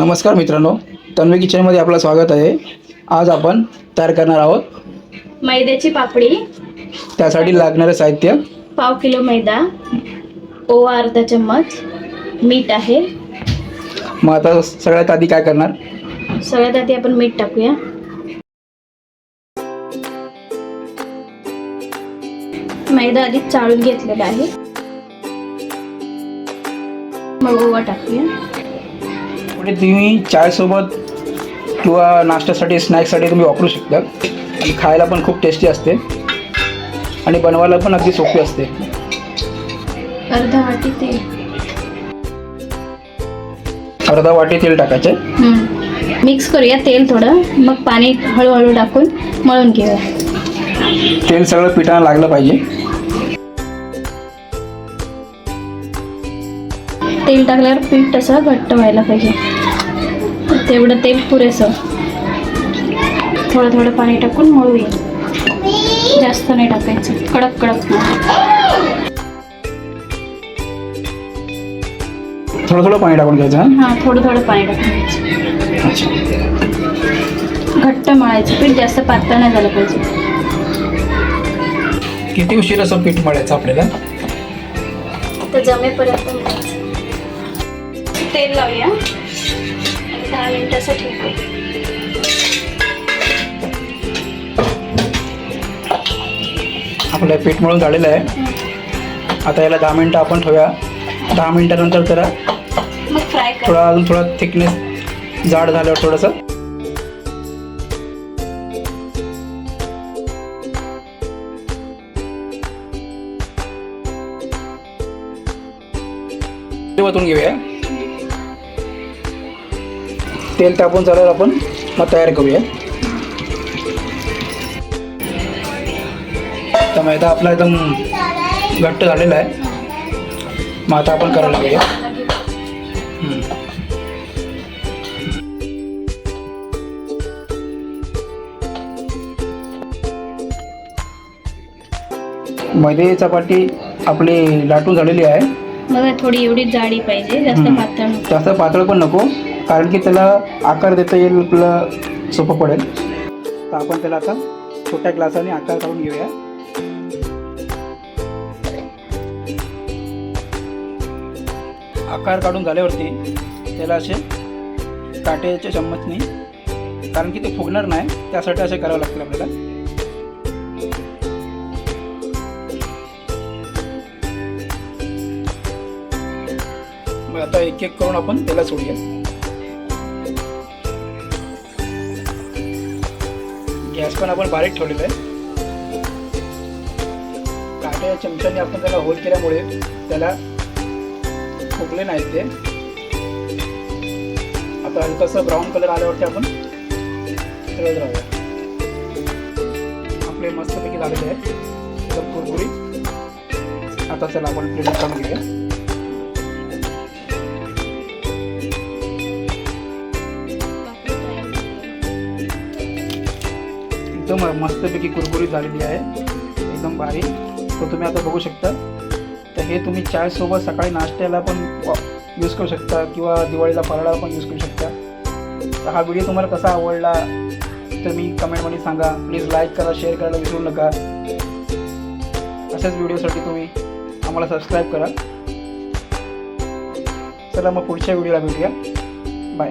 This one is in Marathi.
नमस्कार मित्रांनो तन्वी किचनमध्ये आपलं स्वागत आहे. आज आपण तयार करणार आहोत मैद्याची पापडी त्यासाठी लागणारं साहित्य. पाव किलो मैदा ओवा अर्धा चम्मच मीठ आहे. मग आता सगळ्यात आधी काय करणार? सगळ्यात आधी आपण मीठ टाकूया. मैदा आधी चाळून घेतलेला आहे. मग ओवा टाकूया. म्हणजे तुम्ही चायसोबत किंवा नाश्त्यासाठी स्नॅक्ससाठी तुम्ही वापरू शकता. आणि खायला पण खूप टेस्टी असते. आणि बनवायला पण अगदी सोपी असते. अर्धा वाटी तेल. अर्धा वाटी तेल टाकायचे. मिक्स करूया तेल थोडं. मग पाणी हळूहळू टाकून मळून घेऊया. तेल सगळं पिठाला लागलं पाहिजे. तेल टाकल्यावर पीठ तसं घट्ट व्हायला पाहिजे. तेवढं तेल पुरेसं. थोडं थोडं पाणी टाकून मळूया जास्त नाही टाकायचं. कडक कडक. थोडं थोडं पाणी टाकून घ्यायचं हां? हां थोडं थोडं पाणी टाकायचं अच्छा. घट्ट मळायचं. पीठ जास्त पातळ नाही झालं पाहिजे. किती उशीर असं पीठ मळायचं आपल्याला? तर जमेपर्यंत मळायचं. तेल लावूया. दहा मिनिटाचं ठेवूया. आपलं पीठ मळून झालेलं आहे. आता याला दहा मिनटं आपण ठेवूया. दहा मिनटानंतर त्याला थोडा अजून थोडा थिकनेस जाड झाल्यावर थोडंसं. घेऊया. तेल तापून चालवर आपण मग तयार करूया तर मैदा आपला एकदम घट्ट झालेला आहे मग आता आपण करायला लागूया. मैदे चपाती आपली लाटून झालेली आहे बघा थोडी एवढी जाडी पाहिजे जास्त. पातळ. जास्त पातळ पण नको कारण की त्याला आकार देता येईल आपलं सोपं पडेल. तर आपण त्याला आता छोट्या ग्लासाने आकार काढून घेऊया. आकार काढून झाल्यावरती त्याला असे काट्याच्या चम्मचने कारण की ते फुगणार नाही त्यासाठी असे करावं लागतील आपल्याला. मग आता एक एक करून आपण त्याला सोडूया. गॅस पण आपण बारीक ठेवलेला आहे. काट्या चमच्याने आपण त्याला होल केल्यामुळे त्याला फुगले नाहीत ते. आता हलकंसं ब्राऊन कलर आल्यावरती आपण तळत राहूया. आपले मस्तपैकी लागले आहेत. तर कुरकुरीत. आता चला आपण प्लेट काढून घेऊया. एकदम मस्तपैकी कुरकुरीत झालेली आहे. एकदम भारी. तर तुम्ही आता बघू शकता. तर हे तुम्ही चायसोबत सकाळी नाश्त्याला पण यूज करू शकता किंवा दिवाळीला फराळाला पण यूज करू शकता. तर हा व्हिडिओ तुम्हाला कसा आवडला तुम्ही कमेंटमध्ये सांगा. प्लीज लाईक करा शेअर करायला विसरू नका. अशाच व्हिडिओसाठी तुम्ही आम्हाला सबस्क्राईब करा. चला मग पुढच्या व्हिडिओला भेटूया. बाय